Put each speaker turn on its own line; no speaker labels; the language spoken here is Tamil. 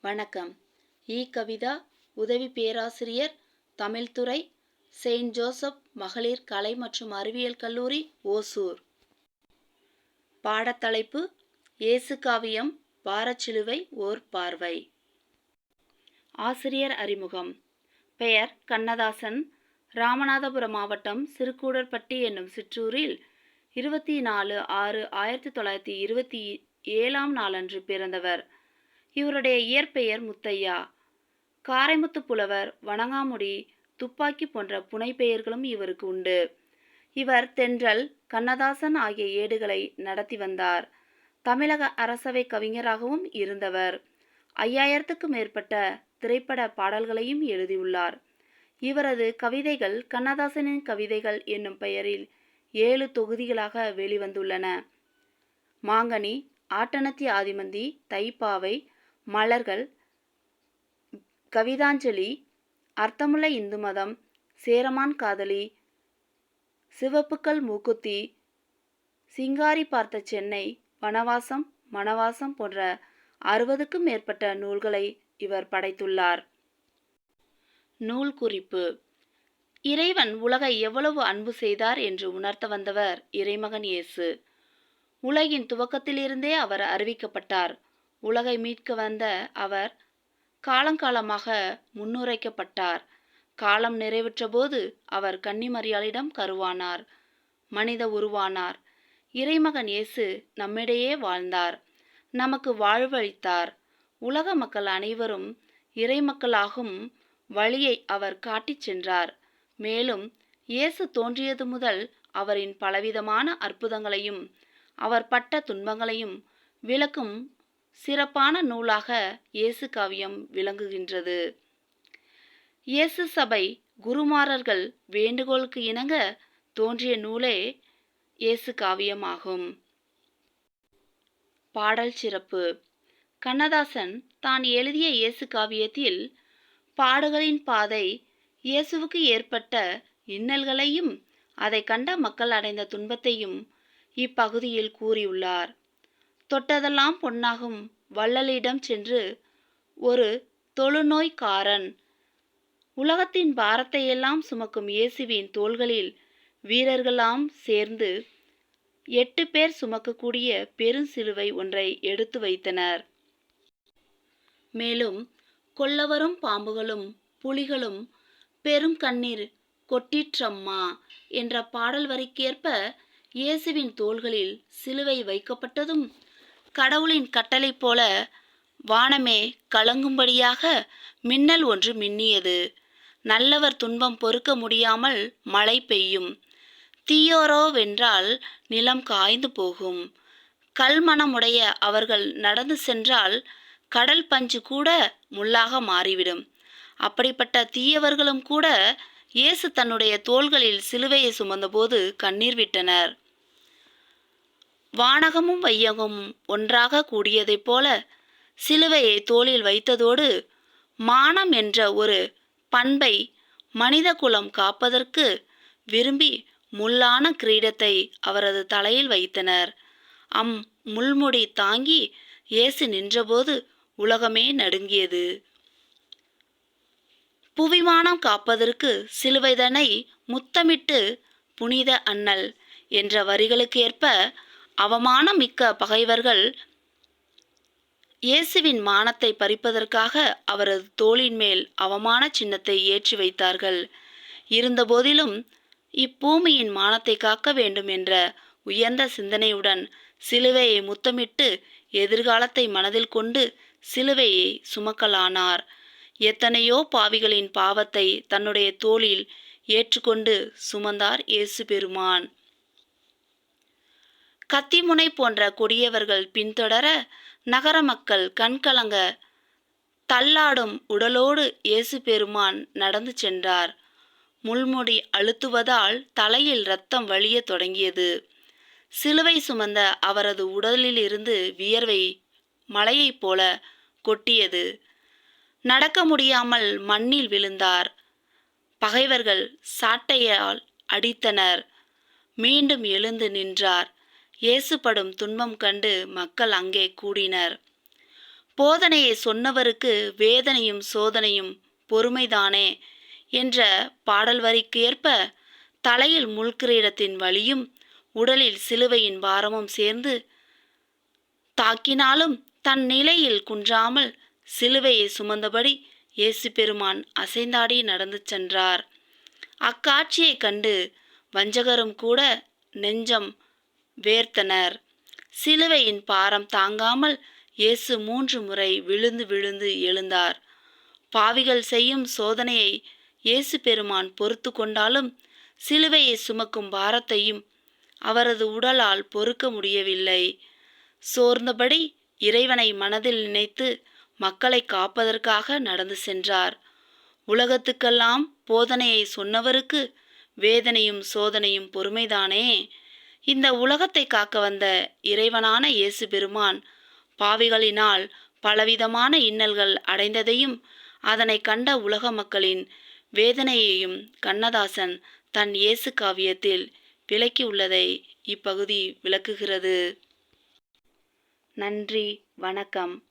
வணக்கம். இ. கவிதா உதவி பேராசிரியர் தமிழ்துறை செயின்ட் ஜோசப் மகளிர் கலை மற்றும் அறிவியல் கல்லூரி ஓசூர். பாடத்தலைப்பு இயேசு காவியம் வாரச்சிலுவை ஓர் பார்வை. ஆசிரியர் அறிமுகம். பெயர் கண்ணதாசன். ராமநாதபுரம் மாவட்டம் சிறுகூடற்பட்டி என்னும் சிற்றூரில் இருபத்தி நாலு ஆறு ஆயிரத்தி தொள்ளாயிரத்தி இருபத்தி ஏழாம் நாளன்று பிறந்தவர். இவருடைய இயற்பெயர் முத்தையா. காரைமுத்து புலவர் வணங்காமுடி துப்பாக்கி போன்ற புனைப்பெயர்களும் இவருக்கு உண்டு. இவர் தென்றல் கண்ணதாசன் ஆகிய ஏடுகளை நடத்தி வந்தார். தமிழக அரசவை கவிஞராகவும் இருந்தவர். ஐயாயிரத்துக்கு மேற்பட்ட திரைப்பட பாடல்களையும் எழுதியுள்ளார். இவரது கவிதைகள் கண்ணதாசனின் கவிதைகள் என்னும் பெயரில் ஏழு தொகுதிகளாக வெளிவந்துள்ளன. மாங்கனி ஆட்டனத்தி ஆதிமந்தி தைப்பாவை மலர்கள் கவிதாஞ்சலி அர்த்தமுள்ள இந்து மதம் சேரமான் காதலி சிவப்புக்கள் மூக்குத்தி சிங்காரி பார்த்த சென்னை வனவாசம் மணவாசம் போன்ற அறுபதுக்கும் மேற்பட்ட நூல்களை இவர் படைத்துள்ளார். நூல் குறிப்பு. இறைவன் உலகை எவ்வளவு அன்பு செய்தார் என்று உணர்த்த வந்தவர் இறைமகன் இயேசு. உலகின் துவக்கத்திலிருந்தே அவர் அறிவிக்கப்பட்டார். உலகை மீட்க வந்த அவர் காலங்காலமாக முன்னுரைக்கப்பட்டார். காலம் நிறைவுற்றபோது அவர் கன்னிமரியாளிடம் கருவானார். மனித உருவானார். இறைமகன் இயேசு நம்மிடையே வாழ்ந்தார். நமக்கு வாழ்வழித்தார் உலக மக்கள் அனைவரும் இறைமக்களாகும் வழியை அவர் காட்டிச் சென்றார். மேலும் இயேசு தோன்றியது முதல் அவரின் பலவிதமான அற்புதங்களையும் அவர் பட்ட துன்பங்களையும் விளக்கும் சிறப்பான நூலாக இயேசு காவியம் விளங்குகின்றது. இயேசு சபை குருமாரர்கள் வேண்டுகோளுக்கு இணங்க தோன்றிய நூலே இயேசு காவியமாகும். பாடல் சிறப்பு. கண்ணதாசன் தான் எழுதிய இயேசு காவியத்தில் பாடுகளின் பாதை இயேசுவுக்கு ஏற்பட்ட இன்னல்களையும் அதை கண்ட மக்கள் அடைந்த துன்பத்தையும் இப்பகுதியில் கூறியுள்ளார். தொட்டதெல்லாம் பொன்னாகும். வள்ளலிடம் சென்று ஒரு தொழுநோய்க்காரன். உலகத்தின் பாரத்தையெல்லாம் சுமக்கும் இயேசுவின் தோள்களில் வீரர்களாம் சேர்ந்து எட்டு பேர் சுமக்கக்கூடிய பெருஞ்சிலுவை ஒன்றை எடுத்து வைத்தனர். மேலும் கொல்லவரும் பாம்புகளும் புலிகளும் பெரும் கண்ணீர் கொட்டிற்றம்மா என்ற பாடல் வரிக்கேற்ப இயேசுவின் தோள்களில் சிலுவை வைக்கப்பட்டதும் கடவுளின் கட்டளை போல வானமே கலங்கும்படியாக மின்னல் ஒன்று மின்னியது. நல்லவர் துன்பம் பொறுக்க முடியாமல் மழை பெய்யும். தீயோரோ வென்றால் நிலம் காய்ந்து போகும். கல்மணமுடைய அவர்கள் நடந்து சென்றால் கடல் பஞ்சு கூட முள்ளாக மாறிவிடும். அப்படிப்பட்ட தீயவர்களும் கூட இயேசு தன்னுடைய தோள்களில் சிலுவையை சுமந்தபோது கண்ணீர் விட்டனர். வானகமும் வையகமும் ஒன்றாக கூடியதைப் போல சிலுவையை தோளில் வைத்ததோடு மானம் என்ற ஒரு பண்பை மனித குலம் காப்பதற்கு விரும்பி முள்ளான கிரீடத்தை அவரது தலையில் வைத்தனர். அம் முள்முடி தாங்கி இயேசு நின்றபோது உலகமே நடுங்கியது. புவிமானம் காப்பதற்கு சிலுவைதனை முத்தமிட்டு புனித அண்ணல் என்ற வரிகளுக்கு ஏற்ப அவமானம் மிக்க பகைவர்கள் இயேசுவின் மானத்தை பறிப்பதற்காக அவரது தோளின் மேல் அவமான சின்னத்தை ஏற்றி வைத்தார்கள். இருந்தபோதிலும் இப்பூமியின் மானத்தை காக்க வேண்டும் என்ற உயர்ந்த சிந்தனையுடன் சிலுவையை முத்தமிட்டு எதிர்காலத்தை மனதில் கொண்டு சிலுவையை சுமக்கலானார். எத்தனையோ பாவிகளின் பாவத்தை தன்னுடைய தோளில் ஏற்றுக்கொண்டு சுமந்தார் இயேசு பெருமான். கத்திமுனை போன்ற கொடியவர்கள் பின்தொடர நகர மக்கள் கண்கலங்க தள்ளாடும் உடலோடு இயேசு பெருமான் நடந்து சென்றார். முள்முடி அழுத்துவதால் தலையில் ரத்தம் வழிய தொடங்கியது. சிலுவை சுமந்த அவரது உடலிலிருந்து வியர்வை மலையைப் போல கொட்டியது. நடக்க முடியாமல் மண்ணில் விழுந்தார். பகைவர்கள் சாட்டையால் அடித்தனர். மீண்டும் எழுந்து நின்றார். இயேசுபடும் துன்பம் கண்டு மக்கள் அங்கே கூடினர். போதனையை சொன்னவருக்கு வேதனையும் சோதனையும் பொறுமைதானே என்ற பாடல் வரிக்கு ஏற்ப தலையில் முள்கிரீடத்தின் வலியும் உடலில் சிலுவையின் பாரமும் சேர்ந்து தாக்கினாலும் தன் நிலையில் குன்றாமல் சிலுவையை சுமந்தபடி இயேசு பெருமான் அசைந்தாடி நடந்து சென்றார். அக்காட்சியைக் கண்டு வஞ்சகரும் கூட நெஞ்சம் வேர்த்தனர். சிலுவையின் பாரம் தாங்காமல் இயேசு மூன்று முறை விழுந்து விழுந்து எழுந்தார். பாவிகள் செய்யும் சோதனையை இயேசு பெருமான் பொறுத்து கொண்டாலும் சிலுவையை சுமக்கும் பாரத்தையும் அவரது உடலால் பொறுக்க முடியவில்லை. சோர்ந்தபடி இறைவனை மனதில் நினைத்து மக்களை காப்பதற்காக நடந்து சென்றார். உலகத்துக்கெல்லாம் போதனையை சொன்னவருக்கு வேதனையும் சோதனையும் பொறுமைதானே? இந்த உலகத்தை காக்க வந்த இறைவனான இயேசு பெருமான் பாவிகளினால் பலவிதமான இன்னல்கள் அடைந்ததையும் அதனை கண்ட உலக மக்களின் வேதனையையும் கண்ணதாசன் தன் இயேசு காவியத்தில் விளக்கியுள்ளதை இப்பகுதி விளக்குகிறது. நன்றி வணக்கம்.